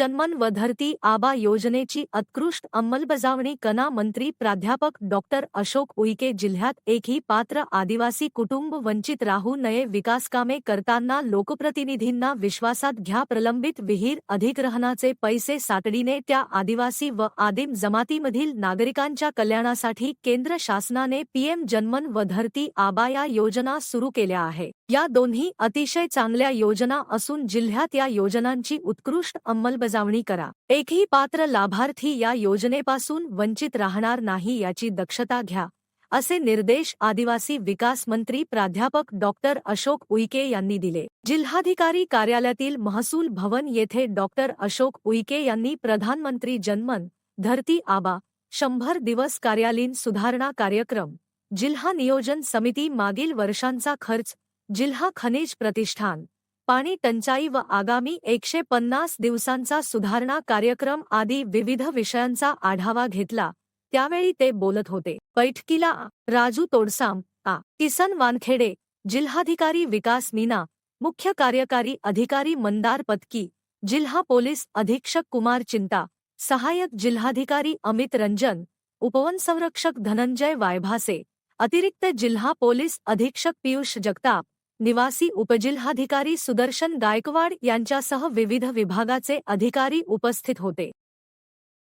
जनमन व धरती आबा योजनेची उत्कृष्ट अंमलबजावणी कना मंत्री प्राध्यापक डॉक्टर अशोक उईके जिल्ह्यात एकही पात्र आदिवासी कुटुंब वंचित राहू नये विकासकामे करताना लोकप्रतिनिधींना विश्वासात घ्या प्रलंबित विहीर अधिग्रहणाचे पैसे सातडीने त्या आदिवासी व आदिम जमातीमधील नागरिकांच्या कल्याणासाठी केंद्र शासनाने पीएम जनमन व धरती आबा या योजना सुरू केल्या आहे. या दोन्ही अतिशय चांगल्या योजना असून जिल्ह्यात या योजनांची उत्कृष्ट अंमलबजावणी करा. एकही पात्र लाभार्थी या योजनेपासून वंचित राहणार नाही याची दक्षता घ्या असे निर्देश आदिवासी विकास मंत्री प्राध्यापक डॉक्टर अशोक उईके यांनी दिले. जिल्हाधिकारी कार्यालयातील महसूल भवन येथे डॉक्टर अशोक उईके यांनी प्रधानमंत्री जनमन धरती आबा शंभर दिवस कार्यालयीन सुधारणा कार्यक्रम जिल्हा नियोजन समिती मागील वर्षांचा खर्च जिल्हा खनिज प्रतिष्ठान. पाणी टंचाई व आगामी एकशे पन्नास दिवसांचा सुधारणा कार्यक्रम आदी विविध विषयांचा आढावा घेतला. त्यावेळी ते बोलत होते. बैठकीला राजू तोडसाम आ. किसन वानखेडे जिल्हाधिकारी विकास मीना मुख्य कार्यकारी अधिकारी मंदार पत्की जिल्हा पोलीस अधीक्षक कुमार चिंता सहाय्यक जिल्हाधिकारी अमित रंजन उपवनसंरक्षक धनंजय वायभासे अतिरिक्त जिल्हा पोलीस अधीक्षक पियुष जगताप निवासी उपजिल्हाधिकारी सुदर्शन गायकवाड यांच्यासह विविध विभागाचे अधिकारी उपस्थित होते.